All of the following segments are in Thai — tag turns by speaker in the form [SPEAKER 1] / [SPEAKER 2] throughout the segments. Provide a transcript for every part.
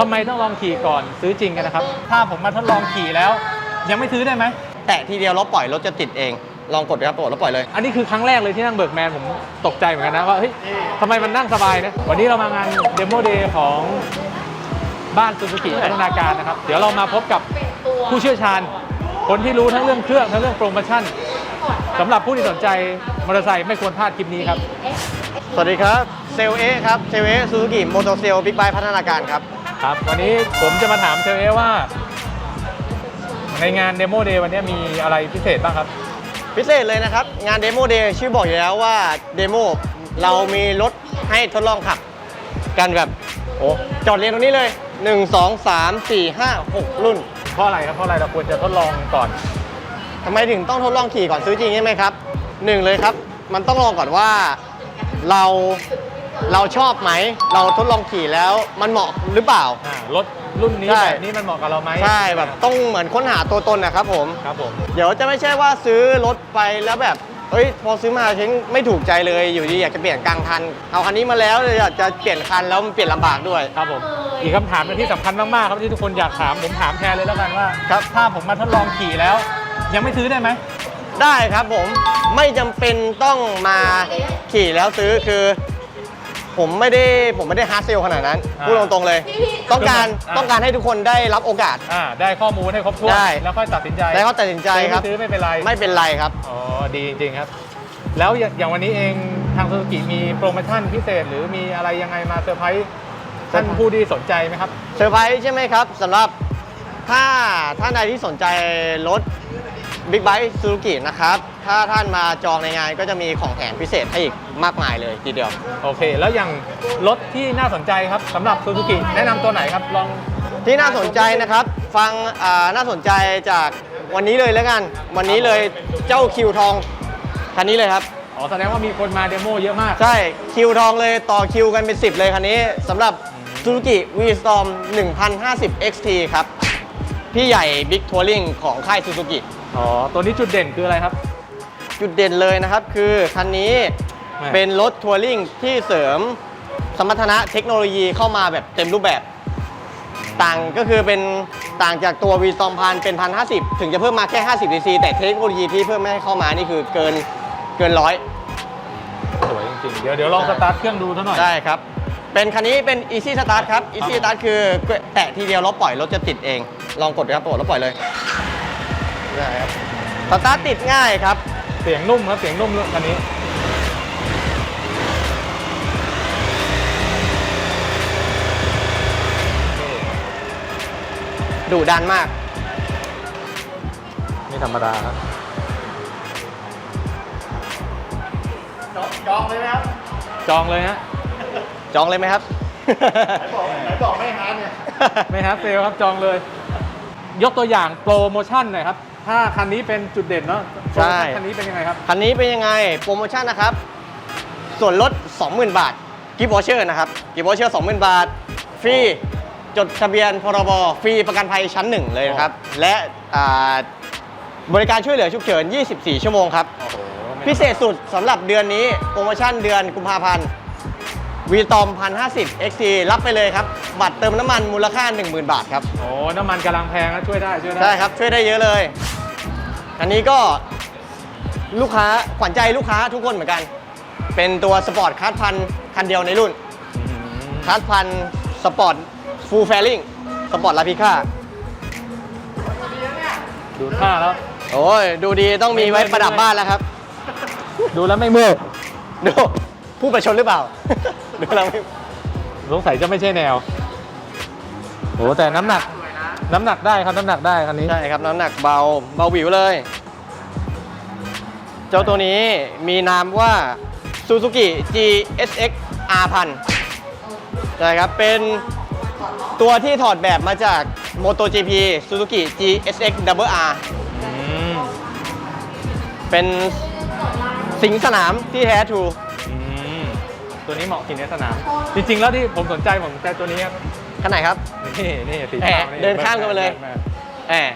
[SPEAKER 1] ทำไมต้องลองขี่ก่อนซื้อจริงกันนะครับ ถ้าผมมาทดลองขี่แล้ว ยังไม่ซื้อได้ไหม
[SPEAKER 2] แตะทีเดียวแล้วปล่อยรถจะติดเอง ลองกดดูครับกดแล้วปล่อยเลย
[SPEAKER 1] อันนี้คือครั้งแรกเลยที่นั่งเบิร์กแมนผมตกใจเหมือนกันนะว่าเฮ้ยทำไมมันนั่งสบายนะ วันนี้เรามางานเดโมเดย์ของบ้านซูซูกิพัฒนาการนะครับ เดี๋ยวเรามาพบกับผู้เชี่ยวชาญ คนที่รู้ทั้งเรื่องเครื่องทั้งเรื่องโปรโมชั่นสำหรับผู้ที่สนใจมอเตอร์ไซค์ไม่ควรพลาดคลิปนี้ครับ
[SPEAKER 2] สวัสดีครับ เซลเอครับ เซลเอซูซูกิโมโตเซลบิ๊กไบค์พัฒนาการครับ
[SPEAKER 1] ครับ วันนี้ผมจะมาถามเซลเอว่า ในงานเดโมเดย์วันนี้มีอะไรพิเศษบ้างครับ
[SPEAKER 2] พิเศษเลยนะครับ งานเดโมเดย์ชื่อบอกอยู่แล้วว่าเดโมเรามีรถให้ทดลองขับ กันแบบโอ้จอดเรียงตรงนี้เลย 1 2 3 4 5 6 รุ่น
[SPEAKER 1] เพราะอะไรครับเพราะอะไรเราควรจะทดลองก่อน
[SPEAKER 2] ทำไมถึงต้องทดลองขี่ก่อนซื้อจริงใช่ไหมครับหนึ่งเลยครับ มันต้องลองก่อนว่าเรา เราชอบไหม เราทดลองขี่แล้วมันเหมาะหรือเปล่า
[SPEAKER 1] อ่ารถรุ่นนี้
[SPEAKER 2] ใช่
[SPEAKER 1] แบบนี้มันเหมาะกับเราไหม
[SPEAKER 2] ใช่แบบต้องเหมือนค้นหาตัวตนนะครับผม
[SPEAKER 1] ครับผม
[SPEAKER 2] เดี๋ยวจะไม่ใช่ว่าซื้อรถไปแล้วแบบ เอ้ย พอซื้อมาฉันไม่ถูกใจเลย อยู่ดีอยากจะเปลี่ยนกลางคัน เอาคันนี้มาแล้วเลยอยากจะเปลี่ยนคันแล้วมันเปลี่ยนลำบากด้วย
[SPEAKER 1] ครับผม อีกคำถามหนึงที่สำคัญมาก ๆ ครับที่ทุกคนอยากถามผมถามแทนเลยแล้วกันว่า
[SPEAKER 2] ครับ
[SPEAKER 1] ถ้าผมมาทดลองขี่แล้ว ยังไม่ซื้อได้ไหม
[SPEAKER 2] ได้ครับผม ไม่จำเป็นต้องมาขี่แล้วซื้อคือ ผมไม่ได้ผมไม่ได้ฮาร์ดเซลขนาดนั้น
[SPEAKER 1] อ่า
[SPEAKER 2] พูดตรงๆเลย ต้องการ
[SPEAKER 1] อ่า
[SPEAKER 2] ต้องการให้ทุกคนได้รับโอกาส
[SPEAKER 1] อ่าได้ข้อมูลให้ครบถ้วน
[SPEAKER 2] ได้
[SPEAKER 1] แล้วค่อยตัดสินใจ
[SPEAKER 2] ได้เขาตัดสินใจครับ
[SPEAKER 1] ซื้อไม่ซื้อไม่เป็นไร
[SPEAKER 2] ไม่เป็นไรครับ
[SPEAKER 1] อ๋อ ดีจริงๆครับ แล้วอย่างอย่างวันนี้เองทางซูซูกิมีโปรโมชั่นพิเศษ หรือมีอะไรยังไงมาเซอร์ไพรส์ท่านผู้ที่สนใจไหมครับ
[SPEAKER 2] เซอร์ไพรส์ใช่ไหมครับสำหรับถ้าท่านใดที่สนใจรถ Big Bike Suzuki นะครับ ถ้าท่านมาจองในงานก็จะมีของแถมพิเศษให้อีกมากมายเลยทีเดียว
[SPEAKER 1] โอเค แล้วอย่างรถที่น่าสนใจครับสำหรับซูซูกิแนะนำตัวไหนครับลอง
[SPEAKER 2] ที่น่าสนใจนะครับ ฟังอ่าน่าสนใจจากวันนี้เลยแล้วกัน วันนี้เลยเจ้าคิวทองคันนี้เลยครับ
[SPEAKER 1] อ๋อแสดงว่ามีคนมาเดโมเยอะมาก
[SPEAKER 2] ใช่คิวทองเลยต่อคิวกันเป็น 10 เลยคันนี้สำหรับ Suzuki V-Storm 1050 XT ครับ พี่ใหญ่ Big Touring ของค่าย Suzuki
[SPEAKER 1] อ๋อ ตัวนี้จุดเด่นคืออะไรครับ
[SPEAKER 2] จุดเด่นเลยนะครับคือคันนี้
[SPEAKER 1] แม่
[SPEAKER 2] เป็นรถทัวริงที่เสริมสมรรถนะเทคโนโลยีเข้ามาแบบเต็มรูปแบบ ต่างก็คือเป็นต่างจากตัว V 2 0 0เป็น1,050ถึงจะเพิ่มมาแค่ 50 cc แต่เทคโนโลยีที่เพิ่มไม่ให้เข้ามานี่คือเกินเกินร้อย
[SPEAKER 1] สวยจริงๆ เดี๋ยวเดี๋ยวลองสตาร์ทเครื่องดูซะหน่อย
[SPEAKER 2] ได้ครับ เป็นคันนี้เป็น Easy Start ครับ Easy Start คือแตะทีเดียวแล้วปล่อยรถจะติดเอง ลองกดดูครับกดแล้วปล่อยเลยได้ครับสตาร์ทติดง่ายครับ
[SPEAKER 1] เสียงนุ่มครับ เสียงนุ่มคันนี้
[SPEAKER 2] ดุดันมาก
[SPEAKER 1] ไม่ธรรมดาครับ
[SPEAKER 2] จองเลยไหมครับ
[SPEAKER 1] จองเลยฮะ
[SPEAKER 2] จองเลยไหมครับ
[SPEAKER 1] บอกไหนบอกไม่ฮาร์ดเนี่ย ไม่ฮาร์ดเซลครับ จองเลย ยกตัวอย่างโปรโมชั่นหน่อยครับ ถ้าคันนี้เป็นจุดเด่นเนาะโปรโมชั่น
[SPEAKER 2] ใช่
[SPEAKER 1] คันนี้เป็นยังไงครับ
[SPEAKER 2] คันนี้เป็นยังไงโปรโมชั่นนะครับ ส่วนลด 20,000 บาทกิฟต์วอเชอร์นะครับกิฟต์วอเชอร์20,000 บาท ฟรี จดทะเบียนพรบฟรีประกันภัยชั้นหนึ่งเลยนะครับ และอ่าบริการช่วยเหลือฉุกเฉิน 24 ชั่วโมงครับ
[SPEAKER 1] โอ้โหไม่
[SPEAKER 2] พิเศษสุดสำหรับเดือนนี้ โปรโมชั่นเดือนกุมภาพันธ์วีตอม1,050 XT รับไปเลยครับ บัตรเติมน้ำมันมูลค่า 10,000 บาทครับ
[SPEAKER 1] โอ้น้ำมันกำลังแพงนะช่วยได้ช่วยได้
[SPEAKER 2] ใช่ครับช่วยได้เยอะเลย อันนี้ก็ลูกค้าขวัญใจลูกค้าทุกคนเหมือนกัน เป็นตัวสปอร์ตคัสพันคันเดียวในรุ่น
[SPEAKER 1] อืม
[SPEAKER 2] คัสพันสปอร์ตฟูลแฟลิงสปอร์ตลาพิค่า
[SPEAKER 1] ดูท่าแล้ว
[SPEAKER 2] โอ้ยดูดีต้องมีไว้ประดับบ้านแล้วครับ
[SPEAKER 1] ดูแล้วไม่เมื่อย
[SPEAKER 2] ดูผู้ประชนหรือเปล่าดูแล้วไม่
[SPEAKER 1] สงสัยจะไม่ใช่แนว โอ้แต่น้ำหนักน้ำหนักได้ครับน้ำหนักได้คันนี้
[SPEAKER 2] ใช่ครับน้ำหนักเบาเบาหวิวเลย เจ้าตัวนี้มีนามว่า Suzuki GSX R1000 ใช่ครับเป็นตัวที่ถอดแบบมาจาก MotoGP Suzuki GSX Double R
[SPEAKER 1] อืม
[SPEAKER 2] เป็นสิงห์สนามที่แท้ทรู
[SPEAKER 1] อืมตัวนี้เหมาะขี่ในสนาม จริงๆ แล้วที่ผมสนใจผมสนใจตัวนี้ครับ
[SPEAKER 2] ขนาดไหนครับ
[SPEAKER 1] นี่นี่สี
[SPEAKER 2] แห
[SPEAKER 1] ขามวนี่
[SPEAKER 2] เดินข้ามกันไปเลย
[SPEAKER 1] แม่
[SPEAKER 2] แอบ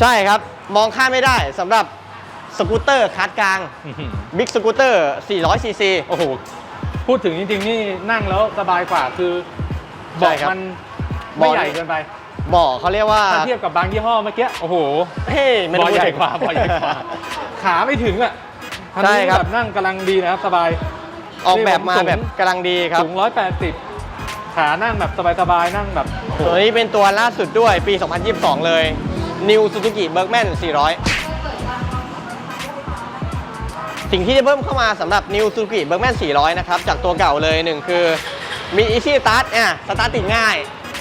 [SPEAKER 2] ใช่ครับ มองข้ามไม่ได้สำหรับสกูตเตอร์คัสกลาง
[SPEAKER 1] อื้อหือ
[SPEAKER 2] บิ๊กสกูตเตอร์400ซีซี
[SPEAKER 1] โอ้โห พูดถึงจริงๆ นี่นั่งแล้วสบายกว่าคือ
[SPEAKER 2] ใช่
[SPEAKER 1] เบอก
[SPEAKER 2] ครับ
[SPEAKER 1] มัน
[SPEAKER 2] เบาะ
[SPEAKER 1] ไม่ใหญ่เกินไป
[SPEAKER 2] เบาะเขาเรียกว่า
[SPEAKER 1] ถ้าเทียบกับบางยี่ห้อเมื่อกี้ โอ้โห
[SPEAKER 2] เฮ้ยไม่
[SPEAKER 1] บ
[SPEAKER 2] ต้
[SPEAKER 1] อ
[SPEAKER 2] อง
[SPEAKER 1] ใหญ่
[SPEAKER 2] พูด
[SPEAKER 1] กว่าบอใหญ่กว่า ขาไม่ถึงอะคัน
[SPEAKER 2] ใช่
[SPEAKER 1] นี้
[SPEAKER 2] ครับ
[SPEAKER 1] แบบนั่งกำลังดีนะครับสบาย
[SPEAKER 2] ออกแบบมา
[SPEAKER 1] นี่ผมสูง
[SPEAKER 2] แบบกำลังดีครับ
[SPEAKER 1] สูง180 ขานั่งแบบสบายๆ นั่งแบบโอ้โห
[SPEAKER 2] ตัวนี้เป็นตัวล่าสุดด้วยปี 2022 เลย New Suzuki Bergman 400 สิ่งที่จะเพิ่มเข้ามาสำหรับ New Suzuki Bergman 400 นะครับ จากตัวเก่าเลยหนึ่งคือมี Easy Start อะสตาร์ทติดง่าย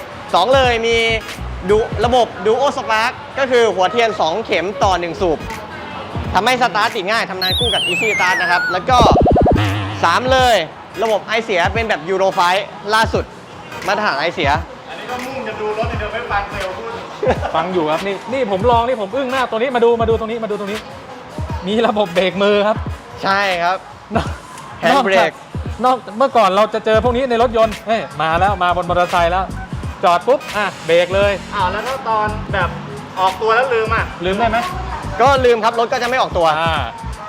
[SPEAKER 2] 2 เลยมีดูระบบ Duo Spark ก็คือหัวเทียน 2 เข็มต่อ 1 สูบ ทำให้สตาร์ทติดง่ายทำงานคู่กับ Easy Start นะครับ แล้วก็ 3 เลย ระบบไอเสียเป็นแบบ Euro 5ล่าสุด มาตรฐานไอเสีย
[SPEAKER 3] อันนี้ก็มุ่งจะดูรถในเดิมไม่ฟังเซลล์พูด
[SPEAKER 1] ฟังอยู่ครับนี่นี่ผมลองนี่ผมอึ้งมากตัวนี้มาดูมาดูตรงนี้มาดูตรงนี้ มีระบบเบรกมือครับ
[SPEAKER 2] ใช่ครับ
[SPEAKER 1] นอก
[SPEAKER 2] Hand
[SPEAKER 1] นอกจาก
[SPEAKER 2] brake
[SPEAKER 1] นอกเมื่อก่อนเราจะเจอพวกนี้ในรถยนต์เฮ้ยมาแล้วมาบนมอเตอร์ไซค์แล้ว จอดปุ๊บอะเบรกเลย
[SPEAKER 3] อ้าวแล้วถ้าตอนแบบออกตัวแล้วลืมอะ
[SPEAKER 1] ลืมได้ไหม
[SPEAKER 2] ก็ลืมครับรถก็จะไม่ออกตัว
[SPEAKER 1] อ่า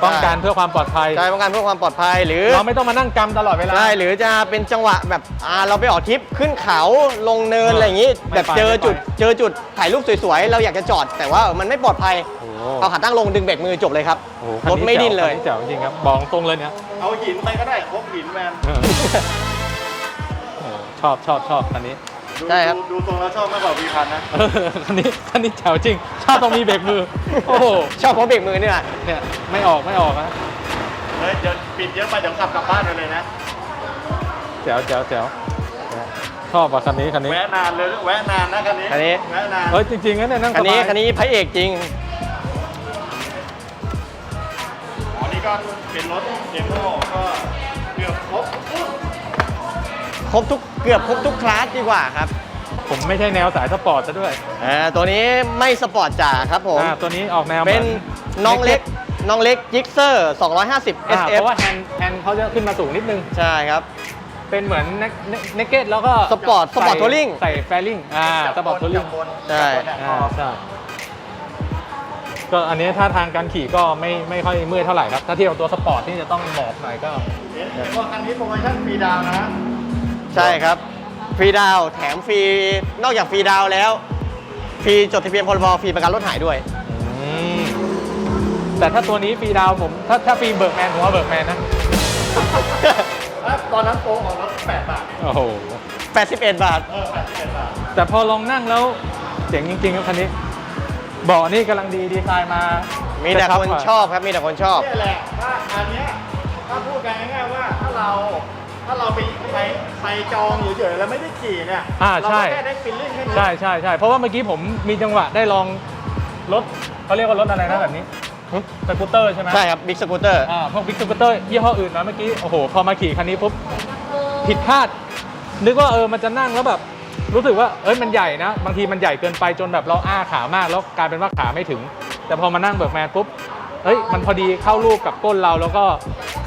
[SPEAKER 1] ป้องกันเพื่อความปลอดภัย
[SPEAKER 2] ใช่ป้องกันเพื่อความปลอดภัยหรือ
[SPEAKER 1] เราไม่ต้องมานั่งกำตลอดเวลา
[SPEAKER 2] ใช่หรือจะเป็นจังหวะแบบอ่าเราไปออกทริปขึ้นเขาลงเนิน
[SPEAKER 1] เออ
[SPEAKER 2] อะไรอย่างนี้
[SPEAKER 1] ไม่
[SPEAKER 2] แบบ
[SPEAKER 1] ไป
[SPEAKER 2] เจอ
[SPEAKER 1] ไม่ไป
[SPEAKER 2] จุดเจอจุดถ่ายรูปสวยๆ เราอยากจะจอด แต่ว่ามันไม่ปลอดภัย
[SPEAKER 1] โอ้
[SPEAKER 2] เอาขาตั้งลงดึงเบรกมือจบเลยครับ
[SPEAKER 1] โห
[SPEAKER 2] รถไม่ดิ้นเลย
[SPEAKER 1] คัแจ๋วจริงครับบอกตรงเลยเนี่ย
[SPEAKER 3] เอาหินไปก็ได้พกหินแมน
[SPEAKER 1] เออโอ้โหชอบชอบชอบคันนี้
[SPEAKER 3] ดู
[SPEAKER 2] ใช่ครับ
[SPEAKER 3] ดูดูทรงแล้วชอบมากกว่าวีพันนะ
[SPEAKER 1] เออคันนี้คันนี้แจ๋วจริง ชอบตรงมีเบรกมือ โอ้โห
[SPEAKER 2] ชอบเพราะเบรกมือนี่แหละ
[SPEAKER 1] เนี่ยไม่ออกไม่ออกนะ
[SPEAKER 3] เฮ้ยเดี๋ยวปิดเยอะไปเดี๋ยวขับกลับบ้านไปเลยนะ
[SPEAKER 1] แจ๋วแจ๋วแจ๋วชอบว่ะคันนี้คันนี้
[SPEAKER 3] แวะนานเลยแวะนานนะคันนี้
[SPEAKER 2] คันนี้
[SPEAKER 3] แวะนาน
[SPEAKER 1] เฮ้ยจริงๆนะเนี่ยนั่งส
[SPEAKER 2] คัน
[SPEAKER 1] บา
[SPEAKER 2] นี้
[SPEAKER 1] ย
[SPEAKER 2] คันนี้พระเอกจริง
[SPEAKER 3] อ๋อนี่ก็เป็นรถเดโมก็เกือบครบ
[SPEAKER 2] ครบทุกเกือบครบทุกคลาสดีกว่าครับ
[SPEAKER 1] ผมไม่ใช่แนวสายสปอร์ตซะด้วย
[SPEAKER 2] อ่าตัวนี้ไม่สปอร์ตจ๋าครับผม
[SPEAKER 1] อ่าตัวนี้ออกแนว
[SPEAKER 2] เป็น
[SPEAKER 1] หมื
[SPEAKER 2] น้องเล็กน้องเล็กจิกเซอร์250
[SPEAKER 1] อ่า
[SPEAKER 2] SF
[SPEAKER 1] เพราะว่าแฮนด์แฮนด์เขาจะขึ้นมาสูงนิดนึง
[SPEAKER 2] ใช่ครับ
[SPEAKER 1] เป็นเหมือนเนกเก็ตแล้วก็
[SPEAKER 2] สปอร์ตสปอร์ต
[SPEAKER 1] ใทั
[SPEAKER 2] วริง
[SPEAKER 1] ใส่แฟลิงอ่าสปอร์ตทัวริง
[SPEAKER 2] ใช่
[SPEAKER 1] อ่าใช่ก็อันนี้ถ้าทางการขี่ก็ไม่ไม่ค่อยเมื่อยเท่าไหร่ครับ ถ้าเทียบกับตัวสปอร์ตที่จะต้องหมอบหน่อยก็
[SPEAKER 3] เห็นเห็นว่าคันนี้โปรโมชั่นฟรีดาวน์นะ
[SPEAKER 2] ใช่ครับ ฟรีดาวน์แถมฟรี นอกจากฟรีดาวน์แล้ว ฟรีจดทะเบียนพรบฟรีประกันรถหายด้วย
[SPEAKER 1] อืมแต่ถ้าตัวนี้ฟรีดาวน์ผมถ้าถ้าฟรีเบิร์กแมนผมว่าเบิร์กแมนนะ
[SPEAKER 3] ตอนนั้นโปรของรถ8บาท
[SPEAKER 1] โอ้โห
[SPEAKER 2] 81 บาท
[SPEAKER 3] เออ81บาท
[SPEAKER 1] แต่พอลองนั่งแล้วเจ๋งจริงๆครับคันนี้เบาะนี่กำลังดีดีไซน์มา
[SPEAKER 2] มีแต่
[SPEAKER 1] จะ
[SPEAKER 2] คน
[SPEAKER 1] กว่า
[SPEAKER 2] ชอบครับ มีแต่คนชอบ
[SPEAKER 3] นี่แหละถ้าอันเนี้ยถ้าพูดกันง่ายๆว่าถ้าเราถ้าเราไป ไปไปจองเฉยๆแล้วไม่ได้ขี่เนี่ย
[SPEAKER 1] อ่า
[SPEAKER 3] เรา
[SPEAKER 1] ใช่
[SPEAKER 3] ก็แค่ได้ฟิลลิ่งแค่นี้
[SPEAKER 1] ใช่ใช่ใช่เพราะว่าเมื่อกี้ผมมีจังหวะได้ลองรถเขาเรียกว่ารถอะไรนะแบบนี้สกูตเตอร์ใช่ไหม
[SPEAKER 2] ใช่ครับบิ๊กสกูตเตอร์
[SPEAKER 1] อ่าพวกบิ๊กสกูตเตอร์ยี่ห้ออื่นนะเมื่อกี้โอ้โหพอมาขี่คันนี้ปุ๊บผิดคาด นึกว่าเออมันจะนั่งแล้วแบบ รู้สึกว่าเอ้ยมันใหญ่นะ บางทีมันใหญ่เกินไปจนแบบเราอ้าขามากแล้วกลายเป็นว่าขาไม่ถึง แต่พอมานั่งเบิร์กแมนปุ๊บ เอ้ยมันพอดีเข้ารูปกับก้นเราแล้วก็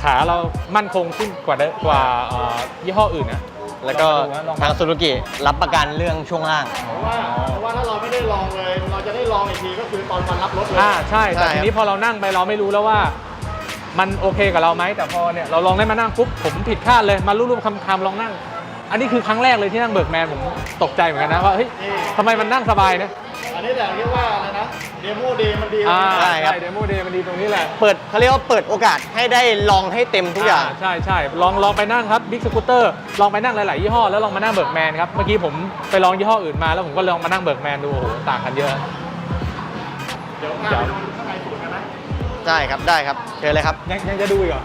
[SPEAKER 1] ขาเรามั่นคงขึ้นกว่าเดิมกว่าเอ่อยี่ห้ออื่นนะ
[SPEAKER 2] แล้วก็
[SPEAKER 1] ลองมาดูนะลองมา
[SPEAKER 2] ทางซูซูกิรับประกันเรื่องช่วงล่าง
[SPEAKER 3] เพราะว่าเพราะว่าถ้าเราไม่ได้ลองเลย เราจะได้ลองอีกทีก็คือตอนวันรับรถเลย
[SPEAKER 1] อ่าใช่แต่
[SPEAKER 2] ใช่ครับ
[SPEAKER 1] ทีนี้พอเรานั่งไปเราไม่รู้แล้วว่า มันโอเคกับเราไหมแต่พอเนี่ยเราลองได้มานั่งปุ๊บผมผิดคาดเลยมารูปๆคำๆลองนั่ง อันนี้คือครั้งแรกเลยที่นั่งเบิร์กแมนผมตกใจเหมือนกันนะว่าเฮ้ยทำไมมันนั่งสบายนะ
[SPEAKER 3] อั นนี้แหละเรียกว่าอะไรนะเดโมดีมันดี
[SPEAKER 1] อ่า
[SPEAKER 2] ใช่ครับ
[SPEAKER 1] เดโมเดย์มันดีตรงนี้แหละ
[SPEAKER 2] เปิดเขาเรียกว่าเปิดโอกาสให้ได้ลองให้เต็มทุกอย่าง
[SPEAKER 1] ใช่ใช่ลองลองไปนั่งครับบิ๊กสกูตเตอร์ลองไปนั่งหลาย ๆ ยี่ห้อแล้วลองมานั่งเบิร์กแมนครับ เมื่อกี้ผมไปลองยี่ห้ออื่นมาแล้วผมก็ลองมานั่งเบิร์กแมนดูโอ้โหต่างกันเยอะ
[SPEAKER 3] เดี๋ยวพาไปดูข้างในสุดกันนะ
[SPEAKER 2] ได้ครับได้ครับเชิญเลยครับ
[SPEAKER 1] ยังยังจะดูอีกเหรอ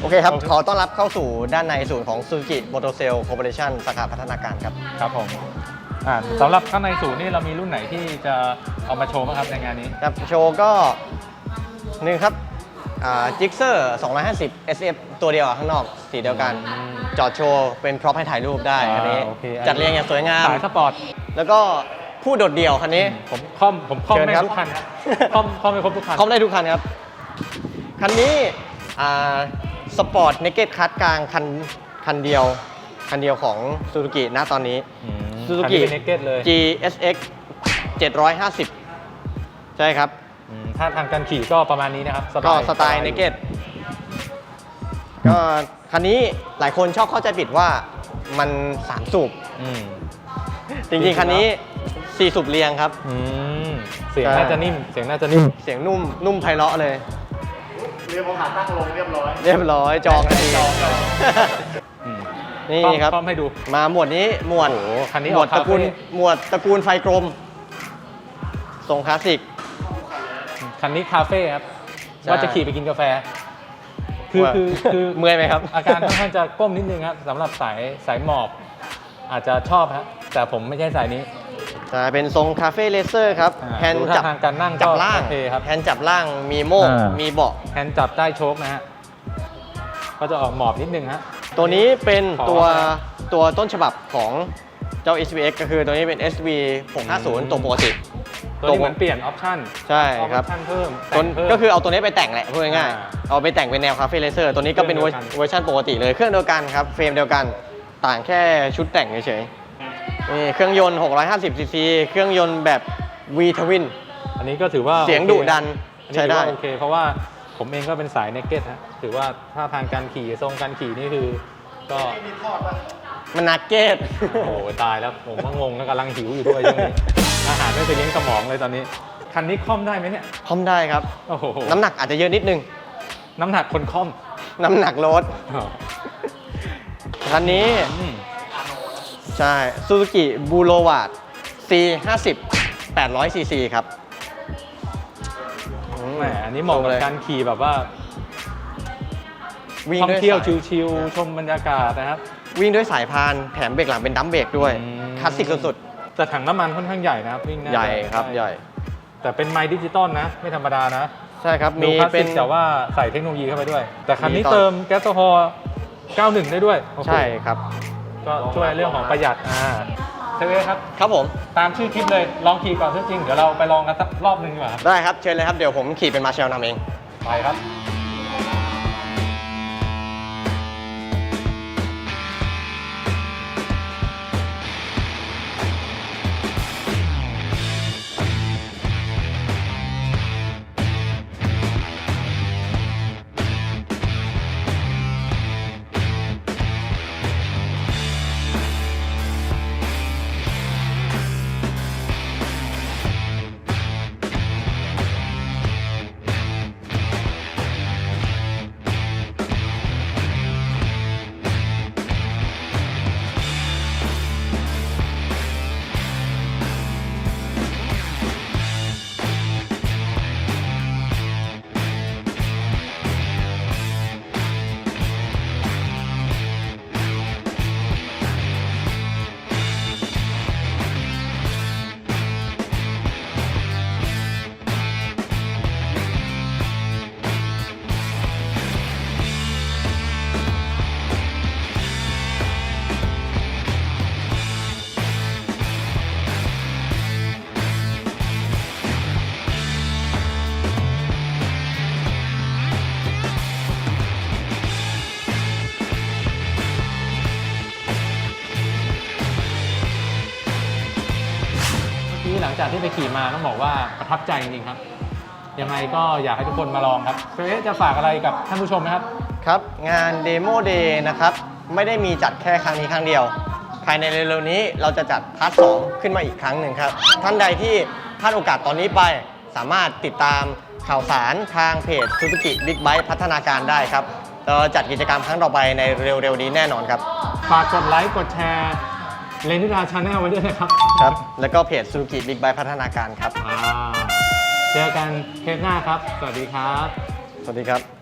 [SPEAKER 2] โอเคครับ
[SPEAKER 1] โอเค
[SPEAKER 2] ขอต้อนรับเข้าสู่ด้านในศูนย์ของ Suzuki Motor Sale Corporation สาขาพัฒนาการครับ
[SPEAKER 1] ครับผมอ่าสำหรับข้างในศูนย์นี่เรามีรุ่นไหนที่จะเอามาโชว์บ้างครับในงานนี้
[SPEAKER 2] ครับโชว์ก็หนึ่งครับจิกเซอร์250 SF ตัวเดียวอะข้างนอกสีเดียวกัน
[SPEAKER 1] อืม
[SPEAKER 2] จอดโชว์เป็นพร็อพให้ถ่ายรูปได้คันนี้
[SPEAKER 1] อ่าโอเคอันนี้
[SPEAKER 2] จัดเรียงอย่างสวยงาม
[SPEAKER 1] สายสปอร์ต
[SPEAKER 2] แล้วก็ผู้โดดเดี่ยวคันนี้
[SPEAKER 1] ผมคล่อมผมคล่อม
[SPEAKER 2] เชิญ
[SPEAKER 1] ไม่
[SPEAKER 2] ครับ
[SPEAKER 1] ทุกคันคล่อมคล่อมไม่ครบทุกคัน
[SPEAKER 2] คอมได้ทุกคันครับ คันนี้ สปอร์ตเนเกตคัทกลางคันคันเดียว คันเดียวของ Suzuki ณตอนนี้
[SPEAKER 1] อืม
[SPEAKER 2] Suzuki
[SPEAKER 1] คันนี้เป็นเนเก็ตเลย
[SPEAKER 2] GSX 750 ใช่ครับ
[SPEAKER 1] อืมถ้าทางการขี่ก็ประมาณนี้นะครับ
[SPEAKER 2] ก็
[SPEAKER 1] บาย
[SPEAKER 2] สไตล์
[SPEAKER 1] บาย
[SPEAKER 2] เนเกตก็คันนี้หลายคนชอบเข้าใจผิดว่ามันสามสูบ
[SPEAKER 1] อืม
[SPEAKER 2] จริงๆ คันนี้สี่สูบเรียงครับ
[SPEAKER 1] อืมเสียง
[SPEAKER 2] ใช่
[SPEAKER 1] น่าจะนิ่ม เสียงน่าจะนิ่ม
[SPEAKER 2] เสียงนุ่มนุ่มไพเราะเลย
[SPEAKER 3] เรียกว่าขาตั้งลงเรียบร้อย
[SPEAKER 2] เรียบร้อยจองทันที
[SPEAKER 3] จองจอง
[SPEAKER 1] อืม
[SPEAKER 2] นี่
[SPEAKER 1] กล้อง
[SPEAKER 2] ครับ
[SPEAKER 1] กล้องให้ดู
[SPEAKER 2] มาหมวดนี้หมวด
[SPEAKER 1] โอ้โหคันนี้
[SPEAKER 2] หมวด
[SPEAKER 1] ออก
[SPEAKER 2] ตระกูล
[SPEAKER 1] คาเฟ่
[SPEAKER 2] หมวดตระกูลไฟกลมทรงคลาสสิก
[SPEAKER 1] คันนี้คาเฟ่ครับ
[SPEAKER 2] ใช่
[SPEAKER 1] ว่าจะขี่ไปกินกาแฟ คือ
[SPEAKER 2] ว่า
[SPEAKER 1] คือคือ
[SPEAKER 2] เมื่อยไหมครับ
[SPEAKER 1] อาการค่อนข้างจะก้มนิดนึงครับสำหรับสายสายหมอบ อาจจะชอบฮะแต่ผมไม่ใช่สายนี้
[SPEAKER 2] จะเป็นทรงคาเฟ่เลเซอร์ครับ
[SPEAKER 1] อ่า
[SPEAKER 2] แฮน
[SPEAKER 1] ดู
[SPEAKER 2] ด์
[SPEAKER 1] ท่า
[SPEAKER 2] จับ
[SPEAKER 1] ทางการนั่งก็
[SPEAKER 2] จับล่าง
[SPEAKER 1] โอเคครับ
[SPEAKER 2] แฮนด์จับล่างมีโม่ง
[SPEAKER 1] อ่ามี
[SPEAKER 2] มีเบาะ
[SPEAKER 1] แฮนด์จับใต้โชคนะฮะ ก็จะออกหมอบนิดนึงฮะ
[SPEAKER 2] ตัวนี้เป็น
[SPEAKER 1] ขอ
[SPEAKER 2] ตัวตัวต้นฉบับของเจ้า SVX ก็คือตัวนี้เป็น SV 650 ตัวปกติ
[SPEAKER 1] ตัวนี้เหมือนเปลี่ยนออปชั่น
[SPEAKER 2] ใช่ครับ
[SPEAKER 1] ออปชั่นเพิ่ม
[SPEAKER 2] ตัว
[SPEAKER 1] แต่งเพิ่ม
[SPEAKER 2] ก็คือเอาตัวนี้ไปแต่งแหละพูดง่าย
[SPEAKER 1] อ่า
[SPEAKER 2] ๆเอาไปแต่งเป็นแนวคาเฟ่เลเซอร์ตัวนี้ก็เป็น
[SPEAKER 1] เครื่องเดียวกัน
[SPEAKER 2] เวอร์ชันปกติเลยเครื่องเดียวกันครับ เฟรมเดียวกันต่างแค่ชุดแต่งเฉยๆ นี่เครื่องยนต์ 650ซีซีเครื่องยนต์แบบ V Twin
[SPEAKER 1] อันนี้ก็ถือว่า
[SPEAKER 2] เสียง
[SPEAKER 1] โอค
[SPEAKER 2] ดุดัน
[SPEAKER 1] อันนี้
[SPEAKER 2] ใช้
[SPEAKER 1] ถือ
[SPEAKER 2] ได้
[SPEAKER 1] ว่าโอเค เพราะว่าผมเองก็เป็นสายเนกเก็ตฮะถือว่าถ้าทางการขี่ทรงการขี่นี่คือก็
[SPEAKER 3] มีทอดป่ะ
[SPEAKER 2] มันนักเก็ต
[SPEAKER 1] โอ้โหตายแล้วผมก็งงแล้วกำลังหิวอยู่ด้วยช่วงนี้อาหารไม่ไปเลี้ยงสมองเลยตอนนี้ คันนี้ค่อมได้ไหมเนี่ย
[SPEAKER 2] คอมได้ครับ
[SPEAKER 1] โอ้โห
[SPEAKER 2] น้ำหนักอาจจะเยอะนิดนึง
[SPEAKER 1] น้ำหนักคนค่อม
[SPEAKER 2] น้ำหนักรถ
[SPEAKER 1] อ๋อ
[SPEAKER 2] คันนี้
[SPEAKER 1] อืม
[SPEAKER 2] ใช่ซูซูกิบูโรวาด C 50 800 cc ครับอื
[SPEAKER 1] แหมอันนี้เหมาะกับการขี่แบบว่า
[SPEAKER 2] วิ่ง
[SPEAKER 1] ท่อง
[SPEAKER 2] ด้วย
[SPEAKER 1] เที่ยว
[SPEAKER 2] สา
[SPEAKER 1] ชิลๆชมบรรยากาศนะครับ
[SPEAKER 2] วิ่งด้วยสายพานแถมเบรกหลังเป็นดัมเบรกด้วย
[SPEAKER 1] อืม
[SPEAKER 2] คลาสสิกสุด
[SPEAKER 1] แต่ถังน้ำมันค่อนข้างใหญ่นะครับวิ่ง
[SPEAKER 2] ๆ
[SPEAKER 1] น่า
[SPEAKER 2] ใหญ่
[SPEAKER 1] จะ
[SPEAKER 2] ครับ
[SPEAKER 1] ได้
[SPEAKER 2] ใหญ่
[SPEAKER 1] แต่เป็นไมค์ดิจิตอลนะ ไม่ธรรมดานะ
[SPEAKER 2] ใช่ครับ
[SPEAKER 1] ดู
[SPEAKER 2] มี
[SPEAKER 1] คลาส
[SPEAKER 2] เป็
[SPEAKER 1] สิ
[SPEAKER 2] น
[SPEAKER 1] กแต่ว่าใส่เทคโนโลยีเข้าไปด้วย แต่คันนี้
[SPEAKER 2] ดิจิตอล
[SPEAKER 1] เติมแก๊สโซฮอล์91 ได้ด้วยโอ้โห
[SPEAKER 2] ใช่ครับ
[SPEAKER 1] ก็ช่วยเรื่องของประหยัดอ่าเทเวครับ
[SPEAKER 2] ครับผม
[SPEAKER 1] ตามชื่อคลิปเลยลองขี่ก่อนซื้อจริง เดี๋ยวเราไปลองกันสักรอบหนึ่งดีกว่าครับ
[SPEAKER 2] ได้ครับเชิญเลยครับเดี๋ยวผมขี่เป็นมาเชลนำเอง
[SPEAKER 1] ไปครับ จากที่ไปขี่มาต้องบอกว่าประทับใจจริงๆครับ ยังไงก็อยากให้ทุกคนมาลองครับเฟสจะฝากอะไรกับท่านผู้ชมไหมครับ
[SPEAKER 2] ครับงานเดโมเดย์นะครับ ไม่ได้มีจัดแค่ครั้งนี้ครั้งเดียว ภายในเร็วๆนี้เราจะจัดพาร์ทสองขึ้นมาอีกครั้งหนึ่งครับ ท่านใดที่พลาดโอกาสตอนนี้ไป สามารถติดตามข่าวสารทางเพจ Suzuki Big Bike พัฒนาการได้ครับเราจัดกิจกรรมครั้งต่อไปในเร็วๆนี้แน่นอนครับ
[SPEAKER 1] ฝากกดไลค์กดแชร์ เลนิดาชาแนลไว้ด้วยนะครับ
[SPEAKER 2] ครับ แล้วก็เพจ Suzuki Big Bike พัฒนาการครับ
[SPEAKER 1] อ่าเจอกันเทปหน้าครับ สวัสดีครับ
[SPEAKER 2] สวัสดีครับ